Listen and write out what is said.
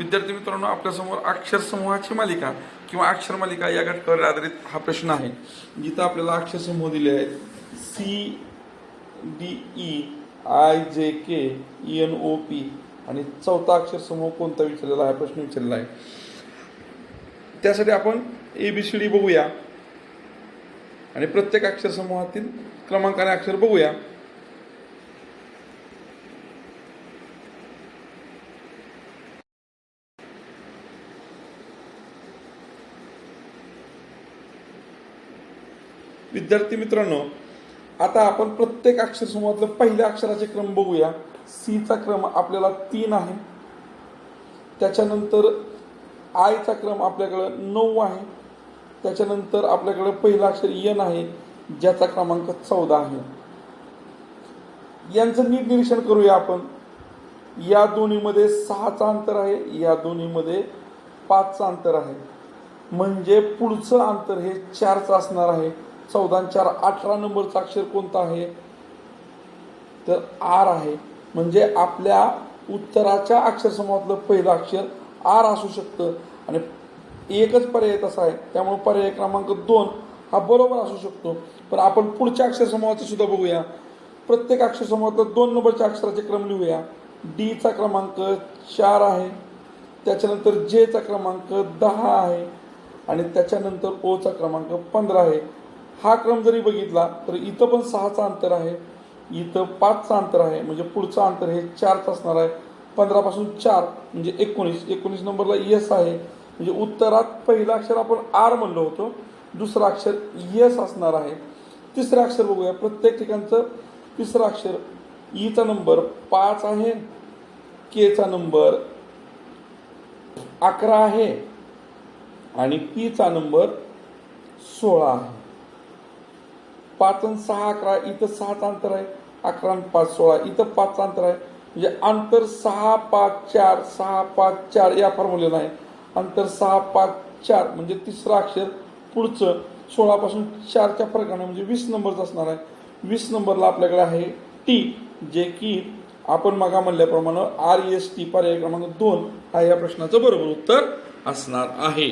विद्यार्थी मित्रांनो आपल्यासमोर अक्षर समूहाची मालिका किंवा अक्षर मालिका या घटकावर आधारित हा प्रश्न आहे. जिथं आपल्याला अक्षर समूह दिले आहेत. C D E I J K E N O P आणि चौथा अक्षर समूह कोणता विचारलेला आहे? प्रश्न विचारलेला आहे. त्यासाठी आपण ए बी सी डी बघूया. आणि प्रत्येक अक्षर समूहातील क्रमांकाने अक्षर बघूया. विद्यार्थी मित्रांनो आता आपण प्रत्येक अक्षरसमूहातलं पहिल्या अक्षराचे क्रम बघूया. सीचा क्रम आपल्याला तीन आहे. त्याच्यानंतर आयचा क्रम आपल्याकडं नऊ आहे. त्याच्यानंतर आपल्याकडं पहिलं अक्षर यन आहे ज्याचा क्रमांक चौदा आहे. यांचं नीट निरीक्षण करूया आपण. या दोन्हीमध्ये सहाचं अंतर आहे या दोन्हीमध्ये पाचचं अंतर आहे. म्हणजे पुढचं अंतर हे चारचं असणार आहे. चौदा चार अठरा नंबरचं अक्षर कोणतं आहे? तर आर आहे. म्हणजे आपल्या उत्तराच्या अक्षरसमूहातलं पहिलं अक्षर आर असू शकतं. आणि एकच पर्याय तसा आहे. त्यामुळे पर्याय क्रमांक दोन हा बरोबर असू शकतो. पण आपण पुढच्या अक्षरसमूहाचं सुद्धा बघूया. प्रत्येक अक्षर समूहातलं दोन नंबरच्या अक्षराचे क्रम लिहूया. डीचा क्रमांक चार आहे. त्याच्यानंतर जेचा क्रमांक दहा आहे. आणि त्याच्यानंतर ओचा क्रमांक पंधरा आहे. हा क्रम जरी बघितला तर इथं पण सहाचं अंतर आहे इथं पाचचं अंतर आहे म्हणजे पुढचं अंतर हे चारचं असणार आहे. पंधरापासून चार म्हणजे एकोणीस. एकोणीस नंबरला यस आहे. म्हणजे उत्तरात पहिलं अक्षर आपण आर म्हणलो होतो दुसरं अक्षर यस असणार आहे. तिसरं अक्षर बघूया. प्रत्येक ठिकाणचं तिसरं अक्षर ईचा नंबर पाच आहे केचा नंबर अकरा आहे आणि पीचा नंबर सोळा आहे. पाच आणि सहा अकरा इथं सहाच अंतर आहे अकरा आणि पाच सोळा इथं पाच अंतर आहे. म्हणजे अंतर सहा पाच चार सहा पाच चार या फॉर्म्युलेला आहे. अंतर सहा पाच चार म्हणजे तिसरं अक्षर पुढचं सोळापासून चारच्या फरकाने म्हणजे वीस नंबरचं असणार आहे. वीस नंबरला आपल्याकडे आहे टी जे की आपण मागा म्हणल्याप्रमाणे आर एस टी पर्याय क्रमांक दोन हा या प्रश्नाचं बरोबर उत्तर असणार आहे.